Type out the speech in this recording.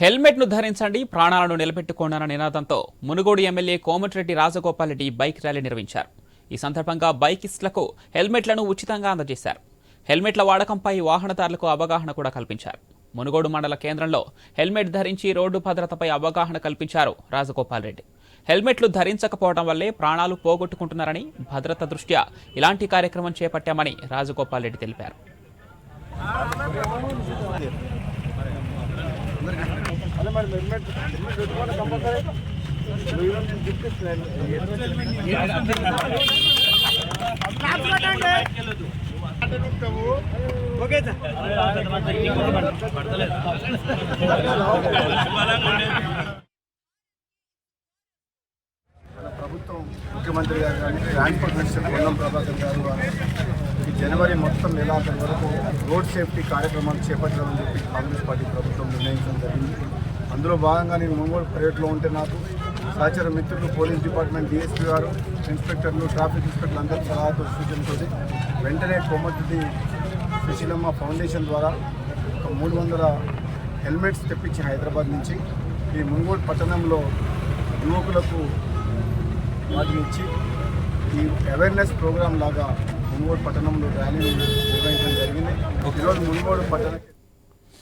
హెల్మెట్ను ధరించండి ప్రాణాలను నిలబెట్టుకోండన్న నినాదంతో Munugode MLA Komatireddy Rajagopal Reddy bike rally నిర్వహించారు. ఈ సందర్భంగా బైకిస్టులకు హెల్మెట్లను ఉచితంగా అందజేశారు. హెల్మెట్ల వాడకంపై వాహనదారులకు అవగాహన కూడా కల్పించారు. మునుగోడు మండల కేంద్రంలో హెల్మెట్ ధరించి రోడ్డు భద్రతపై అవగాహన కల్పించారు రాజగోపాల్ రెడ్డి. హెల్మెట్లు ధరించకపోవడం వల్లే ప్రాణాలు పోగొట్టుకుంటున్నారని భద్రత దృష్ట్యా ఇలాంటి కార్యక్రమం చేపట్టామని రాజగోపాల్ రెడ్డి తెలిపారు. అదే మరి హెల్మెట్ హెల్మెట్ పెట్టుకోండి కంపల్సరీ నువ్వు ఈరోజు నేను గిఫ్ట్ ఇస్తున్నాను ఓకే సార్ మన ప్రభుత్వం ముఖ్యమంత్రి గారు కానీ ట్రాన్స్పోర్ట్ మినిస్టర్ పొన్నం ప్రభాకర్ గారు వారు ఈ జనవరి మొత్తం నెలాఖరు వరకు రోడ్ సేఫ్టీ కార్యక్రమాలు చేపట్టాలని చెప్పి కాంగ్రెస్ పార్టీ ప్రభుత్వం నిర్ణయించడం జరిగింది. అందులో భాగంగా నేను ముంగోడు పర్యటనలో ఉంటే నాకు సహచర మిత్రులు పోలీస్ డిపార్ట్మెంట్ డిఎస్పీ గారు ఇన్స్పెక్టర్లు ట్రాఫిక్ ఇన్స్పెక్టర్లు అందరి సలహాతో సూచనతో వెంటనే కొమ్మతిది సుశీలమ్మ ఫౌండేషన్ ద్వారా ఒక మూడు వందల హెల్మెట్స్ తెప్పించి హైదరాబాద్ నుంచి ఈ ముంగోడు పట్టణంలో యువకులకు వాటిని ఇచ్చి ఈ అవేర్నెస్ ప్రోగ్రాం లాగా మునుగోడు పట్టణంలో ర్యాలీని నిర్వహించడం జరిగింది. ఈరోజు మునుగోడు పట్టణ